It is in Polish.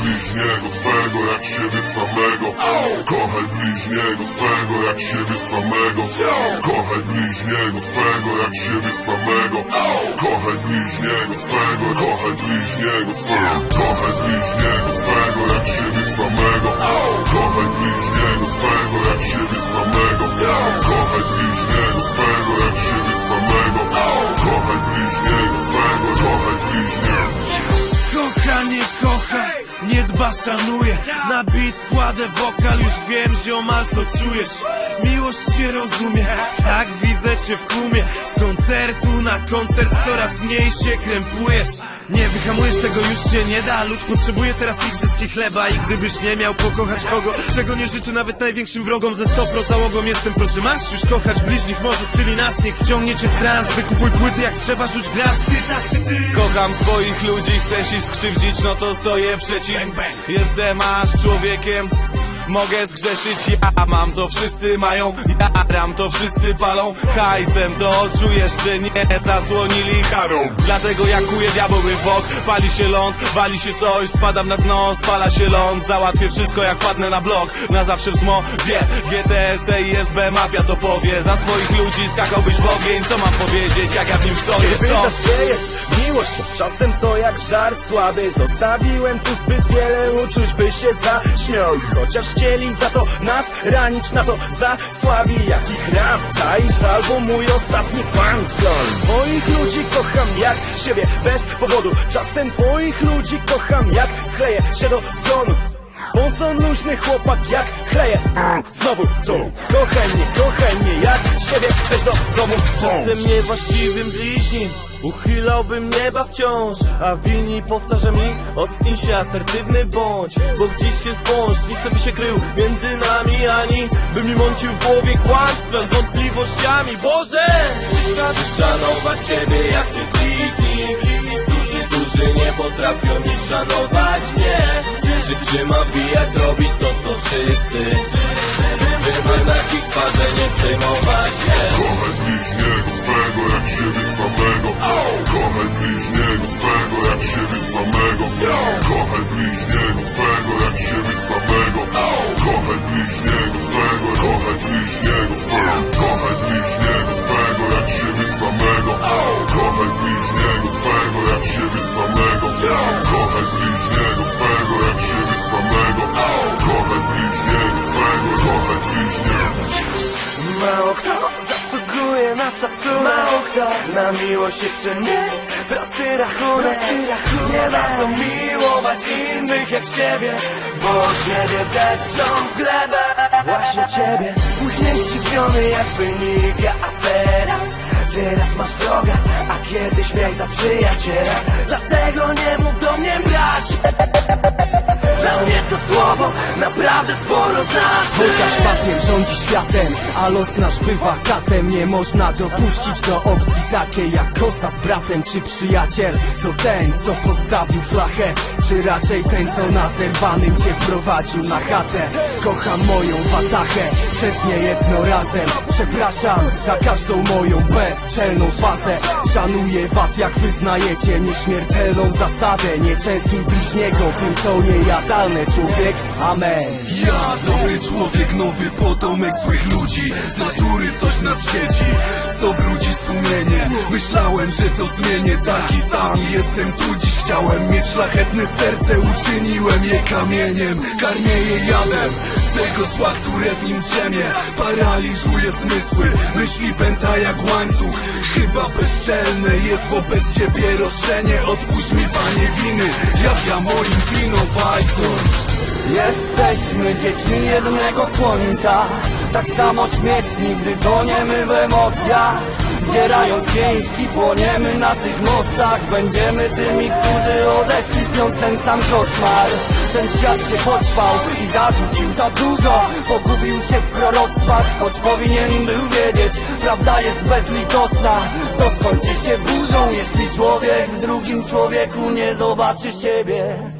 bliźniego swego jak siebie samego. Kochaj bliźniego swego jak siebie samego. Kochaj bliźniego swego jak siebie samego. Kochaj bliźniego swego, kochaj bliźniego swego. Kochaj bliźniego swego jak siebie samego. Kochaj bliźniego swego jak siebie samego. Kochaj bliźniego swego jak siebie samego. Kochaj bliźniego swego, kochaj bliźniego. Kocha, nie dba, szanuje Na beat kładę wokal, już wiem ziomal co czujesz. Miłość się rozumie, tak widzę cię w tłumie. Z koncertu na koncert coraz mniej się krępujesz Nie wyhamujesz tego, już się nie da. Lud potrzebuje teraz igrzyski chleba I gdybyś nie miał pokochać kogo Czego nie życzę nawet największym wrogom Ze stopro załogą jestem, proszę masz już kochać bliźnich Możesz, czyli nas, niech wciągnie cię w trans Wykupuj płyty jak trzeba, rzuć gras Ty tak, ty ty. Kocham swoich ludzi, chcesz ich skrzywdzić, no to stoję przeciw. Jestem aż człowiekiem Mogę zgrzeszyć, ja mam to wszyscy mają. Jaram to wszyscy palą. Hajsem to czujesz, czy nie Zasłonili karą Dlatego jak kuję diabeły w bok Pali się ląd, wali się coś Spadam na dno, spala się ląd. Załatwię wszystko jak padnę na blok. Na zawsze w zmo, wie GTS, ISB, mafia to powie. Za swoich ludzi skakałbyś w ogień Co mam powiedzieć, jak ja w nim stoję, co? Pytasz gdzie jest miłość, to czasem to jak żart słaby. Zostawiłem tu zbyt wiele uczuć, by się zaśmiali Chociaż chcieli za to nas ranić, na to za słabi Jakich ram, czaisz albo mój ostatni punchline Twoich ludzi kocham jak siebie, bez powodu. Czasem twoich ludzi kocham jak schleję się do zgonu. Bo są luźny chłopak jak chleje. Znowu to Kochaj mnie, kochaj mnie jak siebie. Weź do domu. Czasem niewłaściwym bliźnim Uchylałbym nieba wciąż A winni powtarza mi Ocknij się asertywny bądź. Bo gdzieś się spąż chcę by się krył między nami Ani by mi mącił w głowie kłamstwem Wątpliwościami. Boże! Czy szanować siebie jak ty bliźni. Którzy, którzy nie potrafią nie szanować mnie. Czy, czy, czy mam wijać robić to co wszyscy samego Kochaj bliźniego swego jak siebie samego. Kochaj bliźniego swego, kochaj bliźniego swego. Kochaj bliźniego swego jak siebie samego. Kochaj bliźniego swego jak siebie samego. Kochaj bliźniego swego jak siebie samego. Kochaj bliźniego swego, kochaj bliźniego. Mało kto na szacunek. Mało kto na miłość jeszcze nie. Prosty rachunek. Nie warto miłować innych jak siebie Bo ciebie depczą w glebę. Właśnie ciebie. Później zdziwiony jak wynika afera. Teraz masz wroga, a kiedyś miałeś za przyjaciela. Dlatego nie mów do mnie naprawdę sporo znaczy. Chociaż papier rządzi światem, a los nasz bywa katem Nie można dopuścić do opcji takiej jak kosa z bratem Czy przyjaciel. To ten, co postawił flachę Czy raczej ten, co na zerwanym cię prowadził na chatę. Kocham moją watachę, przez nie jedno razem. Przepraszam za każdą moją bezczelną fazę. Szanuję was jak wyznajecie nieśmiertelną zasadę. Nie częstuj bliźniego tym, co niejadalne człowiek. Amen Ja, dobry człowiek, nowy potomek złych ludzi. Z natury coś w nas siedzi, co brudzi sumienie. Myślałem, że to zmienię, taki sam jestem tu dziś. Chciałem mieć szlachetne serce, uczyniłem je kamieniem. Karmię je jadem, tego zła, które w nim drzemie. Paraliżuje zmysły, myśli pęta jak łańcuch. Chyba bezczelne jest wobec ciebie roszczenie. Odpuść mi panie winy, jak ja moim winowajcą Jesteśmy dziećmi jednego słońca. Tak samo śmieszni, gdy toniemy w emocjach. Zdzierając pięści, płoniemy na tych mostach. Będziemy tymi, którzy odeszli śniąc ten sam koszmar. Ten świat się poćpał i zarzucił za dużo. Pogubił się w proroctwach, choć powinien był wiedzieć. Prawda jest bezlitosna, to skończy się burzą Jeśli człowiek w drugim człowieku nie zobaczy siebie